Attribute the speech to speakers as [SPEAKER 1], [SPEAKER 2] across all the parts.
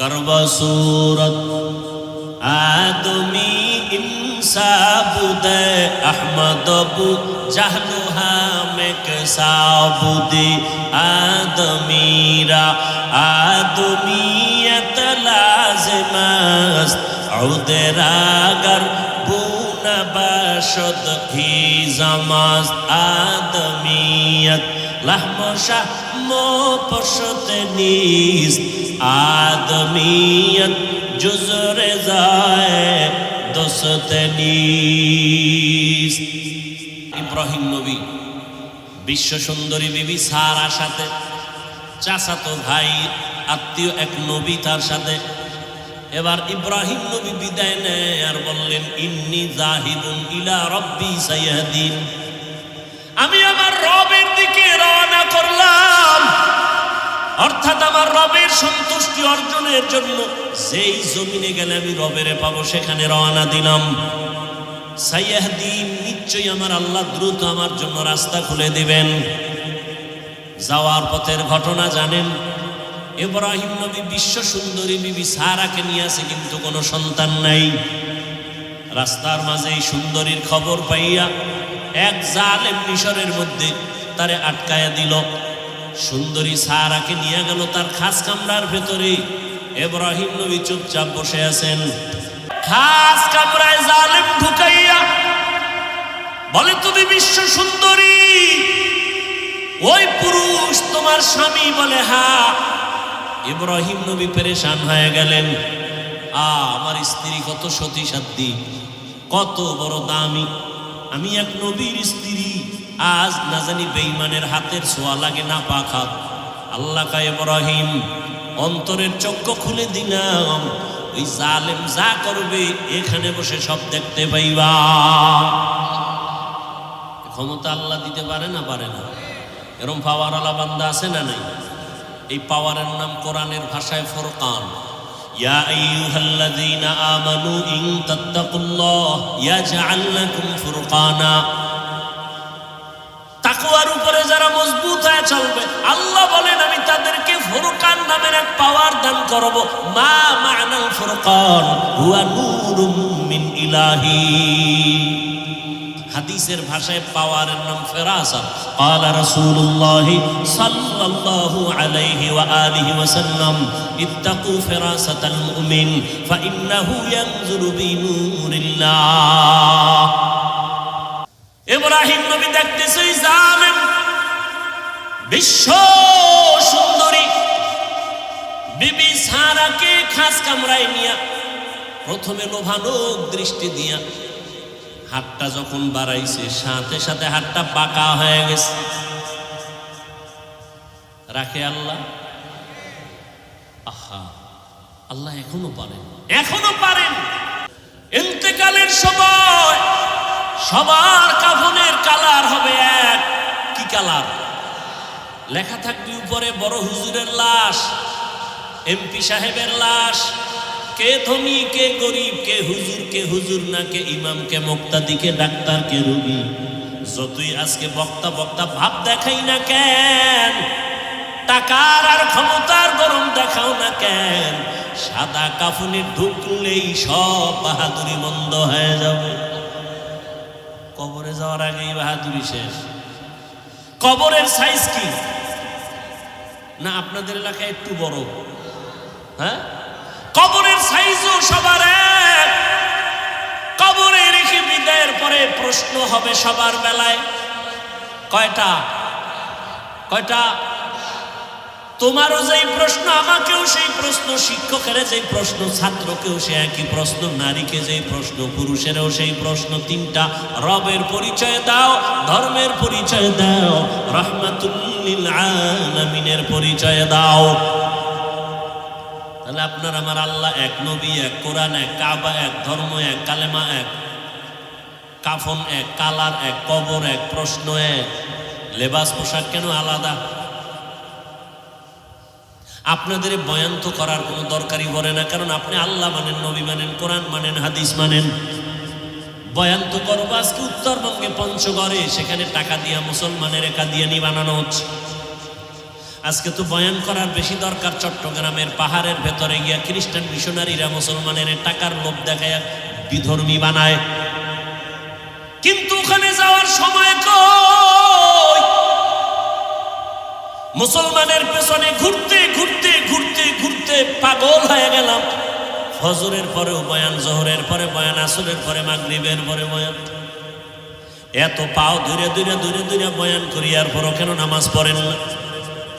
[SPEAKER 1] গর্বসূরত আদমি ইনসাবুদ আহমদবু জাহনুহামেক সাবুদি। আদমিরা আদমিয়ত লাজমাস। আউদেরাগর বুনবাসদ হি জামাস। আদমিয়ত লাহমশা মো পশতে নিস আদমিয়ত জুজরে যায় দোসতে নিস ইব্রাহিম নবী বিশ্ব সুন্দরী বিবি সারা সাথে, চাচাতো ভাই, আত্মীয় এক নবী তার সাথে। এবার ইব্রাহিম নবী বিদায় নেয় আর বললেন, ইন্নি জাহিবুন ইলা রব্বি সাইয়াদিন আমি আমার রবের দিকে রওনা করলাম। অর্থাৎ আমার রবের সন্তুষ্টি অর্জনের জন্য যেই জমিনে গেলে আমি রবেরে পাবো, সেখানে রওনা দিলাম। সাইয়াহদিন নিশ্চয়ই আমার আল্লাহ দ্রুত আমার জন্য রাস্তা খুলে দিবেন। যাওয়ার পথের ঘটনা জানেন। ইব্রাহিম নবী বিশ্ব সুন্দরী বিবি সারাকে নিয়ে আসে, কিন্তু কোনো সন্তান নাই। রাস্তার মাঝে এই সুন্দরীর খবর পাইয়া এক জালেম মিশরের মধ্যে তারে আটকায়া দিল। সুন্দরী সারাকে নিয়ে গেল তার খাস কামরার ভেতরে। ইব্রাহিম নবী চুপচাপ বসে আছেন। খাস কামরায় জালেম ঢুকাইয়া বলে, তুমি বিশ্ব সুন্দরী। ওই পুরুষ তোমার স্বামী বলে হ্যাঁ ইব্রাহিম নবী পেরেশান হয়ে গেলেন। আ, আমার স্ত্রী কত সতী সাধ্যি কত বড় দামি আমি এক নবীর স্ত্রী। আজ না জানি বেইমানের হাতের ছোঁয়া লাগে না পাখাত। আল্লাহ ইব্রাহিম, অন্তরের চক্ষু খুলে দিলাম। ওই জালেম যা করবে, এখানে বসে সব দেখতে পাইবা। ক্ষমতা আল্লাহ দিতে পারে না পারে না। এরম পাওয়ার আলা বান্দা আছে না নাই? এই পাওয়ারের নাম কোরআনের ভাষায় ফোরকান। ইয়া آمنوا আমানু تتقوا الله يجعل لكم فرقانا তাকওয়ার উপরে যারা মজবুত হয়ে চলবে আল্লাহ বলেন আমি তাদেরকে ফুরকান নামের এক পাওয়ার দান করব মা মা'নাল ফুরকান হুয়া নূরুম মিন ইলাহি হাদিসের ভাষায় পাওয়ারের নাম ফেরাসত قال رسول الله صلى الله عليه وآله وسلم اتقوا فراسة المؤمن فإنه ينظر بنور الله ইব্রাহিম নবী দেখতেছে জালেম বিশ্ব সুন্দরী বিবি সারাকে খাস কামরায় নিয়া প্রথমে লোভানোক দৃষ্টি দিয়া হাতটা যখন বাড়াইছে, সাথে সাথে হাতটা পাকা হয়ে গেছে। রাখে আল্লাহ? আহা, আল্লাহ এখনও পারেন। এখনও পারেন। ইন্তেকালের সময় সবার কাফনের কালার হবে এক। কি কালার? লেখা থাকবে উপরে বড় হুজুরের লাশ, এমপি সাহেবের লাশ কে ধনী, কে গরিব, কে হুজুর কে হুজুর না, কে ইমাম, কে মুক্তাদি, কে ডাক্তার, কে রোগী। যতই আজকে বক্তা বক্তা ভাব দেখাই না কেন, টাকার আর ক্ষমতার গরম দেখাও না কেন, সাদা কাফনে ঢুকলেই সব বাহাদুরি বন্ধ হয়ে যাবে। কবরে যাওয়ার আগেই বাহাদুরি শেষ। কবরের সাইজ কি? না, আপনাদের এলাকায় একটু বড়। হ্যাঁ? কবরের সাইজও সবার কবরে রেখে বিদায়ের পরে প্রশ্ন হবে সবার বেলায়। কয়টা? কয়টা? তোমারও যেই প্রশ্ন, আমাকেও সেই প্রশ্ন শিক্ষকের যেই প্রশ্ন, ছাত্রকেও সে একই প্রশ্ন, নারীকে যেই প্রশ্ন, পুরুষেরও সেই প্রশ্ন, তিনটা। রবের পরিচয় দাও, ধর্মের পরিচয় দাও রহমাতুল্লিল আলামিনের পরিচয় দাও। তাহলে আপনার আমার আল্লাহ এক, নবী এক, কোরআন এক, কাবা এক, ধর্ম এক, কালেমা এক, কাফন এক, কালার এক, কবর এক, প্রশ্ন এক। লেবাস পোশাক কেন আলাদা? আপনাদের বয়ান তো করার কোনো দরকারই পড়ে না, কারণ আপনি আল্লাহ মানেন, নবী মানেন, কোরআন মানেন, হাদিস মানেন। বয়ান তো করব, আজকে উত্তরবঙ্গে পঞ্চগড়ে, সেখানে টাকা দিয়া মুসলমানের একা দিয়ে বানানো হচ্ছে। আজকে তো বয়ান করার বেশি দরকার চট্টগ্রামের পাহাড়ের ভেতরে গিয়া খ্রিস্টান মিশনারিরা মুসলমানের টাকার লোভ দেখায় বিধর্মী বানায়। কিন্তু ওখানে যাওয়ার সময় কই? মুসলমানের পেছনে ঘুরতে ঘুরতে ঘুরতে ঘুরতে পাগল হয়ে গেলাম। ফজরের পরেও বয়ান, জহরের পরে বয়ান, আসরের পরে মাগরিবের পরে বয়ান। এত পাও দূরে দূরে দূরে দূরে বয়ান করি আর পরও কেন নামাজ পড়েন না?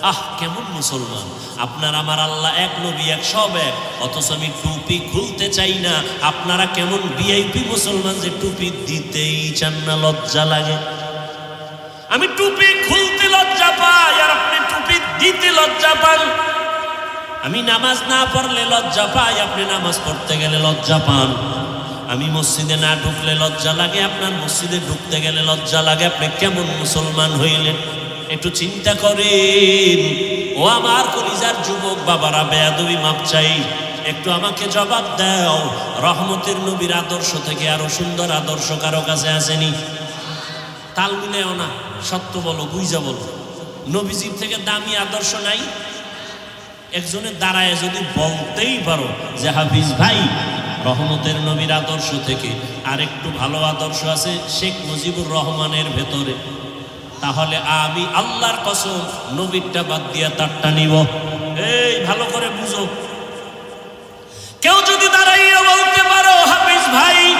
[SPEAKER 1] আহ, কেমন মুসলমান? আপনার, আমার আল্লাহ এক, নবী এক, সব এক। অথচ আমি টুপি খুলতে চাই না। আপনারা কেমন ভিআইপি মুসলমান যে টুপি দিতেই চান না, লজ্জা লাগে। আমি টুপি খুলতে লজ্জা পাই, আর আপনি টুপি দিতে লজ্জা পান। আমি নামাজ না পড়লে লজ্জা পাই, আপনি নামাজ পড়তে গেলে লজ্জা পান। আমি মসজিদে না ঢুকলে লজ্জা লাগে, আপনার মসজিদে ঢুকতে গেলে লজ্জা লাগে। আপনি কেমন মুসলমান হইলেন? একটু চিন্তা করেন। ও আমার কলিজার যুবক বাবারা, বেয়াদবি মাপ চাই। একটু আমাকে জবাব দাও। রহমতের নবীর আদর্শ থেকে আরও সুন্দর আদর্শ কারও কাছে আসেনি। তাল মিলেও না, সত্য বলো, বুঝা বলো। নবীজির থেকে দামি আদর্শ নাই। একজনের দাঁড়ায় যদি বলতেই পারো যে, হাফিজ ভাই, রহমতের নবীর আদর্শ থেকে আরেকটু ভালো আদর্শ আছে শেখ মুজিবুর রহমানের ভেতরে। তাহলে আমি আল্লাহর কসম নবীরটা বাদ দিয়া তারটা নিব। এই, ভালো করে বুঝো। কেউ যদি দাঁড়াইয়া বলতে পারো, হাফিজ ভাই,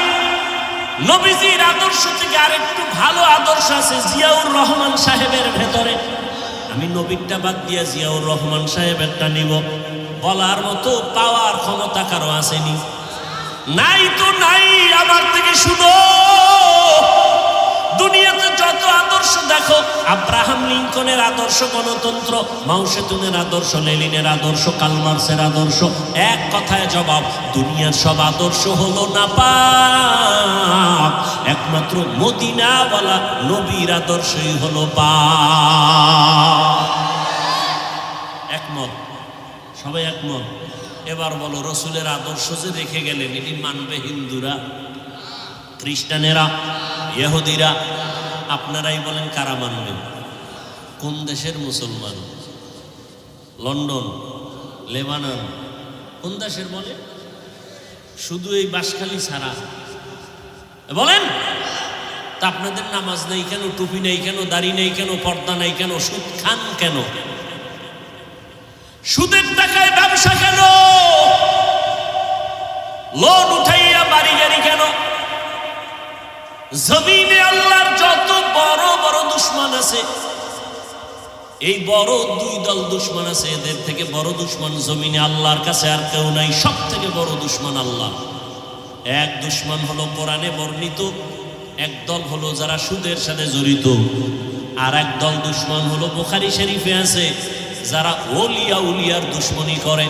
[SPEAKER 1] নবীজির আদর্শ থেকে আরেকটু ভালো আদর্শ আছে জিয়াউর রহমান সাহেবের ভেতরে। আমি নবীরটা বাদ দিয়া জিয়াউর রহমান সাহেবেরটা নিব। বলার মতো পাওয়ার ক্ষমতা কারও আসেনি। নাই তো নাই আমার থেকে শুনো। দুনিয়াতে যত আদর্শ দেখো, আব্রাহাম লিঙ্কনের আদর্শ গণতন্ত্র মাউসেতুনের আদর্শ লেলিনের আদর্শ, কালমার্সের আদর্শ, এক কথায় জবাব, দুনিয়ার সব আদর্শ হলো না পাপ। একমাত্র মদিনাওয়ালা নবীর আদর্শই হলো পাপ। একমত? সবাই একমত? এবার বলো, রসুলের আদর্শ যে রেখে গেলেন, এটি মানবে হিন্দুরা? খ্রিস্টানেরা? ইহুদিরা, আপনারাই বলেন কারা মানবেন কোন দেশের মুসলমান? লন্ডন, লেবানন, কোন দেশের বলে? শুধু এই বাসখালি ছাড়া। বলেন, তা আপনাদের নামাজ নেই কেন, টুপি নেই কেন, দাড়ি নেই কেন, পর্দা নেই কেন, সুদ খান কেন? সুদের টাকায় ব্যবসা কেন? লোন উঠাইয়া জমিনে আল্লাহর যত বড় বড় দুশ্মন আছে, এই বড় দুই দল দুশ্মন আছে, এদের থেকে বড় দুশ্মন জমিনে আল্লাহর কাছে আর কেউ নাই সব থেকে বড় দুশ্মন আল্লাহ। এক দুশ্মন হলো কোরআনে বর্ণিত, এক দল হলো যারা সুদের সাথে জড়িত, আর এক দল দুশ্মন হলো বোখারি শরীফে আছে, যারা ওলিয়া উলিয়ার দুশ্মনী করে।